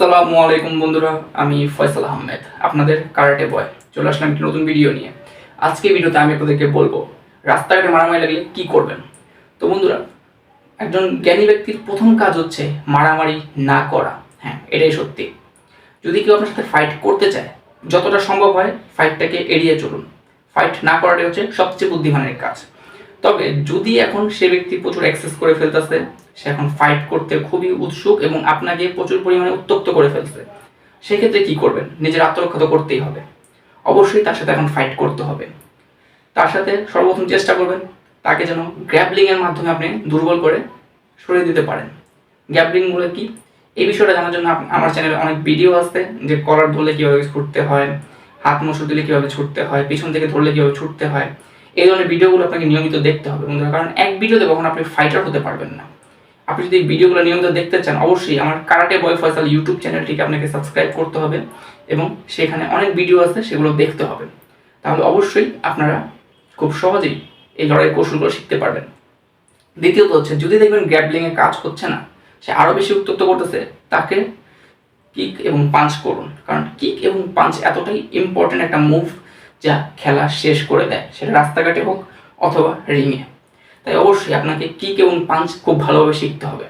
আসসালামু আলাইকুম বন্ধুরা, আমি ফয়সাল আহমেদ, আপনাদের কারাটে বয়। চলে আসলাম একটি নতুন ভিডিও নিয়ে। আজকে ভিডিওতে আমি আপনাদেরকে বলব, রাস্তাঘাটে মারামারি লাগলে কি করবেন? তো বন্ধুরা, একজন জ্ঞানী ব্যক্তির প্রথম কাজ হচ্ছে মারামারি না করা। হ্যাঁ এটাই সত্যি। যদি কেউ আপনার সাথে ফাইট করতে চায়, যতটা সম্ভব হয় ফাইটটাকে এড়িয়ে চলুন। ফাইট না করাটাই হচ্ছে সবচেয়ে বুদ্ধিমানের কাজ। তবে যদি এখন সে ব্যক্তি প্রচুর অ্যাক্সেস করে ফেলতেছে, সে এখন ফাইট করতে খুবই উৎসুক এবং আপনাকে প্রচুর পরিমাণে উত্তক্ত করে ফেলছে, সেক্ষেত্রে কি করবেন? নিজের আত্মরক্ষা তো করতেই হবে। অবশ্যই তার সাথে এখন ফাইট করতে হবে। তার সাথে সর্বপ্রথম চেষ্টা করবেন তাকে যেন গ্র্যাবলিং এর মাধ্যমে আপনি দুর্বল করে সরিয়ে দিতে পারেন। গ্র্যাবলিং বলে কি? এই বিষয়টা জানার জন্য আমার চ্যানেলে অনেক ভিডিও আছে যে কলার ধরলে কীভাবে ছুটতে হয়, হাত মসুর দিলে কীভাবে ছুটতে হয়, পিছন থেকে ধরলে কীভাবে ছুটতে হয়। এই ধরনের ভিডিওগুলো আপনাকে নিয়মিত দেখতে হবে। বন্ধুরা কারণ এক ভিডিওতে কখনো আপনি ফাইটার হতে পারবেন না। আপনি যদি ভিডিওগুলো নিয়মিত দেখতে চান, অবশ্যই আমার কারাটে বয় ফয়সাল ইউটিউব চ্যানেলটিকে আপনাকে সাবস্ক্রাইব করতে হবে এবং সেখানে অনেক ভিডিও আছে, সেগুলো দেখতে হবে। তাহলে অবশ্যই আপনারা খুব সহজেই এই লড়াইয়ের কৌশলগুলো শিখতে পারবেন। দ্বিতীয়ত হচ্ছে, যদি দেখবেন গ্যাবলিং এ কাজ হচ্ছে না, সে আরও বেশি উত্তক্ত করতেছে, তাকে কিক এবং পাঞ্চ করুন। কারণ কিক এবং পাঞ্চ এতটাই ইম্পর্টেন্ট একটা মুভ যা খেলা শেষ করে দেয়, সেটা রাস্তাঘাটে হোক অথবা রিংয়ে তাই অবশ্যই আপনাকে কিক এবং পাঞ্চ খুব ভালোভাবে শিখতে হবে।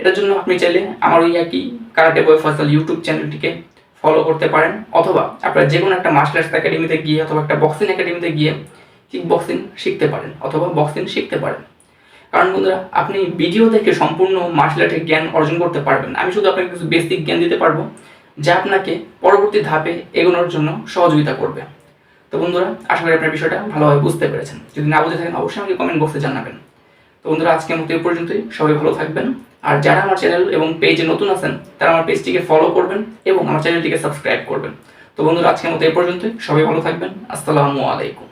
এটার জন্য আপনি চাইলে আমার ওই একই কারাটে বয় ফসল ইউটিউব চ্যানেলটিকে ফলো করতে পারেন, অথবা আপনারা যে কোনো একটা মার্শাল আর্টস একাডেমিতে গিয়ে অথবা একটা বক্সিং একাডেমিতে গিয়ে কিক বক্সিং শিখতে পারেন, অথবা বক্সিং শিখতে পারেন। কারণ বন্ধুরা, আপনি ভিডিও দেখে সম্পূর্ণ মার্শাল আর্টের জ্ঞান অর্জন করতে পারবেন আমি শুধু আপনাকে কিছু বেসিক জ্ঞান দিতে পারব, যা আপনাকে পরবর্তী ধাপে এগোনোর জন্য সহযোগিতা করবে। তো বন্ধুরা, আশা করি আপনার বিষয়টা ভালোভাবে বুঝতে পেরেছেন। যদি না বুঝে থাকেন, অবশ্যই আমাকে কমেন্ট বক্সে জানাবেন। তো বন্ধুরা আজকের মতো এই পর্যন্তই। সবাই ভালো থাকবেন। আর যারা আমার চ্যানেল এবং পেজে নতুন আছেন, তারা আমার পেজটিকে ফলো করবেন এবং আমার চ্যানেলটিকে সাবস্ক্রাইব করবেন। তো বন্ধুরা, আজকের মতো এ পর্যন্তই। সবাই ভালো থাকবেন। আসসালামু আলাইকুম।